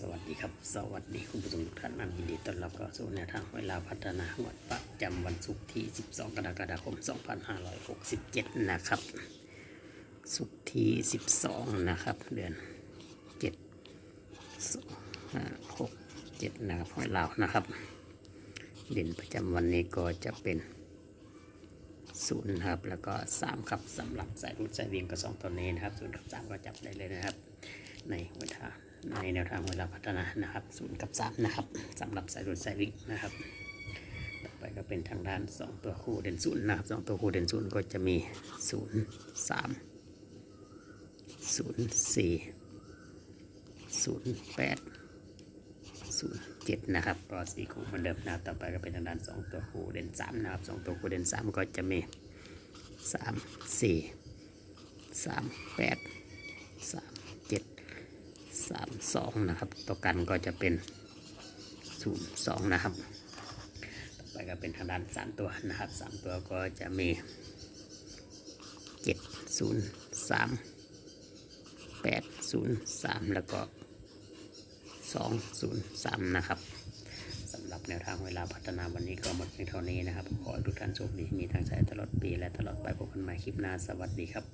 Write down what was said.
สวัสดีครับ สวัสดีคุณผู้ชมทุกท่านนะยินดีต้อนรับเข้าสู่แนวทางเวลาพัฒนาหวดประจำวันศุกร์ที่ 12 กรกฎาคม 2567 นะครับ ศุกร์ที่ 12 นะครับ เดือน 7 5 6 7 นะครับหวยลาวนะครับเด่นประจำวันนี้ก็จะเป็นศูนย์ครับแล้วก็สามครับสำหรับสายรุดสายเวียงกับสองตัวนี้นะครับศูนย์กับสามก็จับได้เลยนะครับ ในวิธี ในแนวทางเวลาพัฒนานะครับศูนย์กับสามนะครับสำหรับสายรุดสายวิ่งนะครับต่อไปก็เป็นทางด้านสองตัวคู่เด่นศูนย์นะครับสองตัวคู่เด่นศูนย์ก็จะมีศูนย์สามศูนย์สี่ศูนย์แปดศูนย์เจ็ดนะครับรอสี่คู่เหมือนเดิมนะครับต่อไปก็เป็นทางด้านสองตัวคู่เด่นสามนะครับสองตัวคู่เด่นสามก็จะมีสามสี่สามแปดสามเจ็ด สามสองนะครับตัวกันก็จะเป็นศูนย์สองนะครับต่อไปก็เป็นทางด้านสามตัวนะครับสามตัวก็จะมีเจ็ดศูนย์สามแปดศูนย์สามแล้วก็203นะครับสำหรับแนวทางเวลาพัฒนาวันนี้ก็หมดเพียงเท่านี้นะครับ ขอให้ทุกท่านโชคดีมีทางใจตลอดปีและตลอดไปพบกันใหม่คลิปหน้าสวัสดีครับ